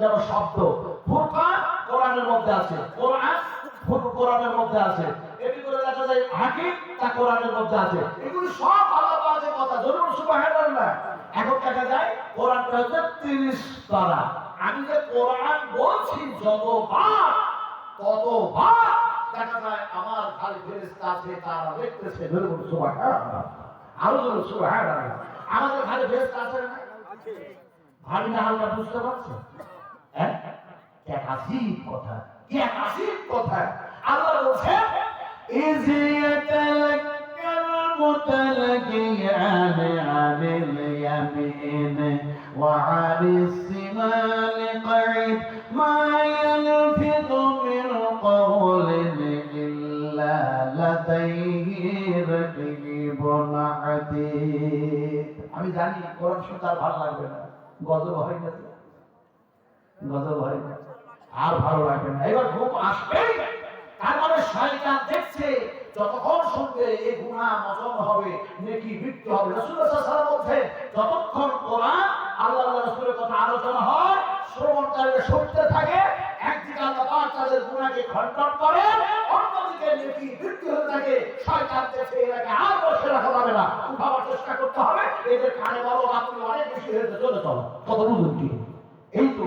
যেন শব্দ। ফুরকান কোরআনের মধ্যে আছে। কোরআন কোরআনের মধ্যে আছে। এটি করে দেখা যায় হাকিম তা কোরআনের মধ্যে আছে। এগুলি সব আল্লাহ পাকের কথা জরুর সুবহানাল্লাহ। এখন দেখা যায় কোরআনটা হচ্ছে 30 পারা আমি যে কোরআন বলছি যতবার, ততবার দেখা যায় আমার ঘরে ফেরেশতা আছে, তারা দেখতেছে জরুর সুবহানাল্লাহ। আরও জরুর সুবহানাল্লাহ। আমাদের ঘরে ফেরেশতা আছে না ভারী না হালকা বুঝতে পারছ? হ্যাঁ কি এক আসিফ কথা কি এক আসিফ কথা আল্লাহ বলছেন إذ يتلقى المتلقيان عن اليمين وعن الشمال قعيد ما يلفظ من قول إلا لديه رقيب عتيد আমি জানি কোরআন শুনতে আর ভালো লাগবে না গজব হয় না তো? গজব হয়। আর ভালো লাগবে না। এবার ঘুম আসবে তার মানে শয়তান দেখছে যতক্ষণ শুনবে এই গুনাহ মজম হবে, নেকি মৃত্যু হবে। সাল্লাল্লাহু বলছে যতক্ষণ কোরআন আল্লাহ রাসূলের কথা আলোচনা হয় শ্রবণকারীরা শুনতে থাকে, একদিকে আল্লাহ পাক তাদের গুনাহকে খণ্ডন করে অন্যদিকে নেকি মৃত্যু হতে থাকে। শয়তান দেখছে এটাকে আর বসে রাখা যাবে না। উঠাবার চেষ্টা করতে হবে। এদের কানে বলো আপনি অনেক বেশি হয়েছে চলে, চলো। কত বুঝুন এই তো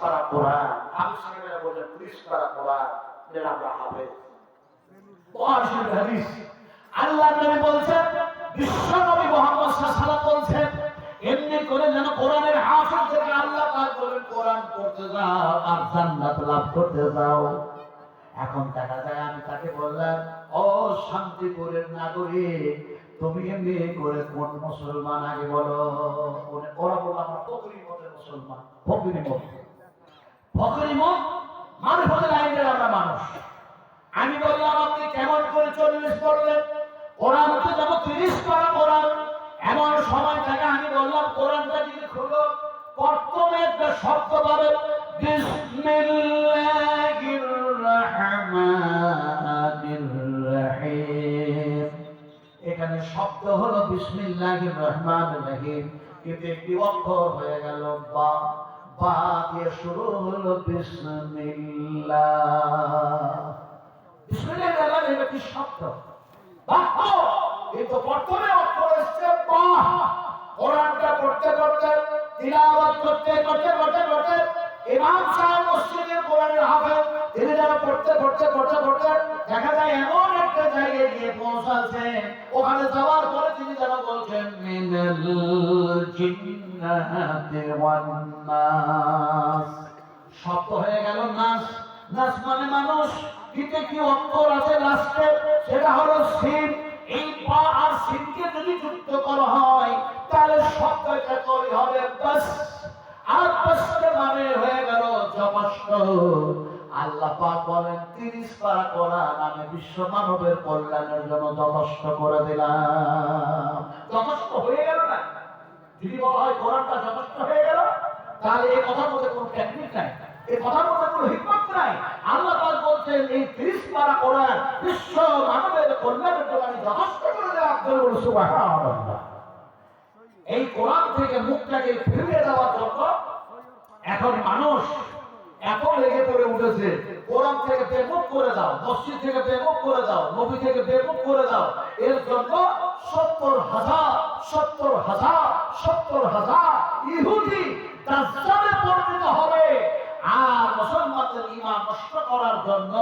পারা পারা হবে আল্লাহ নবী বলছেন, বিশ্ব নবী মোহাম্মদ সাল্লাল্লাহু বলছেন, এমনি করে যেন কোরআনের হাফেজ থেকে আল্লাহ পাক বলেন কোরআন পড়তে যাও, আর জান্নাত লাভ করতে যাও। এখন দেখা যায়, আমি তাকে বললাম, ও শান্তিপুরের নাগরিক, তুমি এমনি করে কোন মুসলমান আগে বলো। ওরা বলল, আমরা মুসলমান। ফকরি মত ফকরি মত হতে লাইনের আমরা মানুষ। আমি বললাম আপনি কেমন করে চল্লিশ পড়লেন কোরআন তো যেমন তিরিশ পারা কোরআন। এমন সময় থেকে আমি বললাম, কোরআনটা যদি খুলো, প্রথমে একটা এখানে শব্দ হলো বিসমিল্লাহির রহমানির রহিম। কিন্তু একটি অক্ষর হয়ে গেল বা। বা দিয়ে শুরু হলো বিসমিল্লাহ। রহিম একটি শব্দ? কিন্তু প্রথমে অক্ষর এসছে বা করতে করতে করতে করতে করতে করতে ইমাম সাহেব মসজিদের কোরআনের হাফেজ, তিনি যেন পড়তে পড়তে পড়তে পড়তে দেখা যায় এমন একটা জায়গায় গিয়ে পৌঁছাচ্ছে। ওখানে যাওয়ার পরে তিনি যেন বলছেন, মিনাল জিন্নাতি ওয়ান শব্দ হয়ে গেল, নাস। নাস মানে মানুষ কিন্তু কি অক্ষর আছে লাস্টে? সেটা হলো সিন। এই পা আর সিনকে যদি যুক্ত করা হয়, তাহলে শব্দটা তৈরি হবে, বাস। মানে আল্লাহ তিরিশ তাহলে এই কথার মধ্যে কোনো টেকনিক নাই। এই কোনো হিকমত নাই। আল্লাহ পাক বলছেন, এই 30 পারা কোরআন বিশ্ব মানবের কল্যাণের জন্য আমি যথেষ্ট করে দেওয়া আব্দুল সুবহানাল্লাহ। এই কোরআন থেকে মুখটাকে ফিরিয়ে দেওয়ার জন্য এখন মানুষ এত লেগে পড়ে উঠেছে, কোরআন থেকে বেমুখ করে দাও, মসজিদ থেকে বেমুখ করে দাও, নবী থেকে বেমুখ করে দাও। এর জন্য সত্তর হাজার সত্তর হাজার সত্তর হাজার ইহুদি দাজ্জালে পরিণত হবে। আর মুসলমানদের ঈমান নষ্ট করার জন্য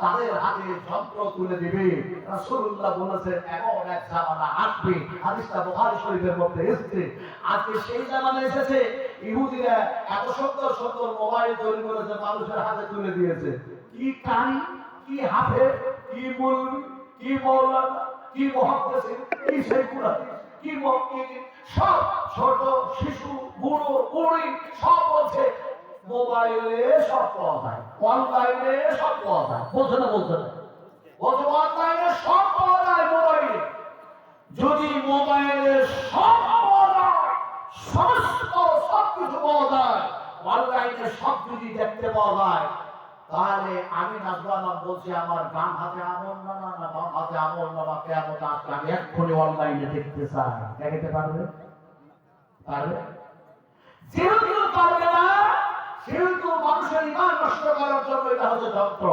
তাদের হাতে যন্ত্র তুলে দিবে। রাসূলুল্লাহ বলেছেন, এমন এক জামানা আসবে, হাদিসটা বুখারী শরীফের মধ্যে এসেছে। আজকে সেই জামানা এসেছে, ইহুদিরা এত সুন্দর সুন্দর মোবাইল তৈরি করেছে, মানুষের হাতে তুলে দিয়েছে। কি কারি, কি হাফে কি মৌলবি, কি মৌলানা, কি মহাদ্দেশিন কি সেই কি ম- কি সব ছোট, শিশু, বুড়ো, বুড়ি, সব বলছে মোবাইলে সব পাওয়া যায়, অনলাইনে সব পাওয়া যায় বলছে না না। অনলাইনে সব পাওয়া যায় মোবাইলে। যদি মোবাইলে সব পাওয়া যায়, সমস্ত সব কিছু পাওয়া যায়, অনলাইনে সব যদি দেখতে পাওয়া যায়, তাহলে আমি নাজবান বলছি, আমার ডান হাতে আমল না না না, বাম হাতে আমল না, বা কেমন আমি এক্ষুনি অনলাইনে দেখতে চাই। দেখাতে পারবে? পারবে? যেহেতু পারবে না সেহেতু মানুষের ইমান নষ্ট করার জন্য এটা হচ্ছে যন্ত্র।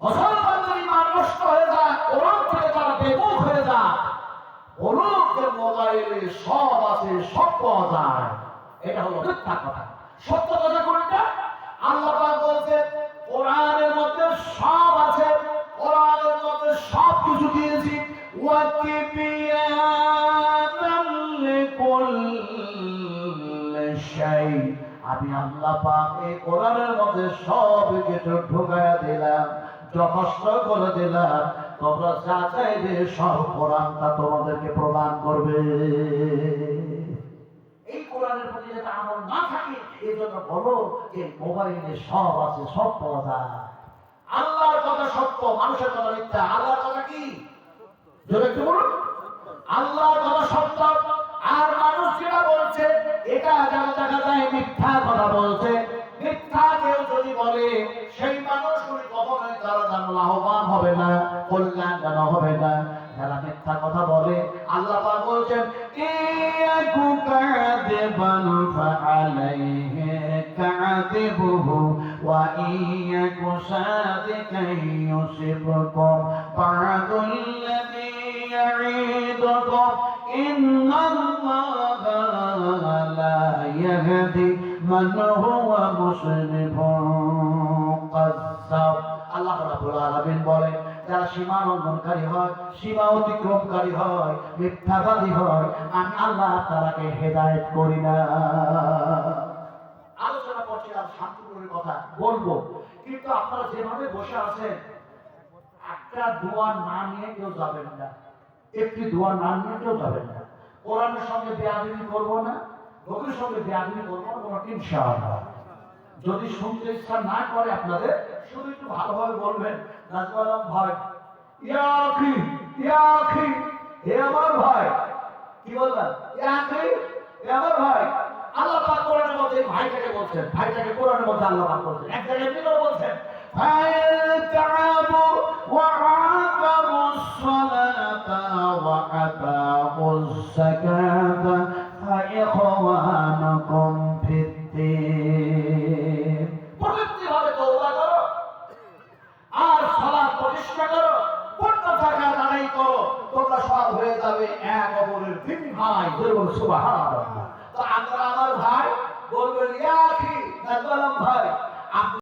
মুসলমানদের ইমান নষ্ট হয়ে যায় ওরম থেকে তারা বেকুব হয়ে যায়। ওরমকে মোবাইলে সব আছে, সব পাওয়া যায়। এটা হলো মিথ্যা কথা। সত্য কথা কোনটা আল্লাহ বলছে, কোরআনের মধ্যে সব আছে, কোরআনের মধ্যে সব কিছু দিয়েছি। ওয়াকিবিয়াতান লিকুল্লি শাইইন। আমি আল্লাহ পাক এই কোরআনের মধ্যে সব কিছু ঢুকাইয়া দিলাম, যথেষ্ট করে দিলাম। তোমরা যা চাইবে সব কোরআনটা তোমাদেরকে প্রদান করবে। যে সব আছে আল্লাহর কথা সত্য, মানুষের কি? বলুন। আল্লাহর কথা সত্য, আর মানুষ যেটা বলছে, এটা যেন فعليه كاذبه وإن يك صادقا يصبكم بعد الذي يعيدكم إن الله لا يهدي من هو مسرف قذاب আল্লাহ রাব্বুল আলামিন বলেন যারা সীমা লঙ্ঘনকারী হয়, সীমা অতিক্রমকারী হয়, মিথ্যাবাদী হয়, আমি আল্লাহ তারাকে হেদায়েত করি না। আলোচনা করছিলাম শান্তিপুরের কথা বলব। কিন্তু আপনারা যেভাবে বসে আছেন, একটা দোয়া না নিয়ে কেউ যাবেন না। একটি দোয়া না নিয়ে কেউ যাবেন না। কোরআনের সঙ্গে বেয়াদবি করব না লোকের সঙ্গে বেয়াদবি করব না কোনো ইনশাআল্লাহ। যদি শুনতে ইচ্ছা না করে আপনাদের, শুধু একটু ভালোভাবে বলবেন নাজমালাম ভাই। ইয়া আখি ইয়া আখি হে আমার ভাই। কি বললাম ইয়া আখি হে আমার ভাই। আল্লাহ পাক কোরআনের মধ্যে ভাইটাকে বলছেন, ভাইটাকে কোরআনের মধ্যে আল্লাহ পাক বলছেন। এক জায়গায় মিলও বলছেন? ভাই ভাই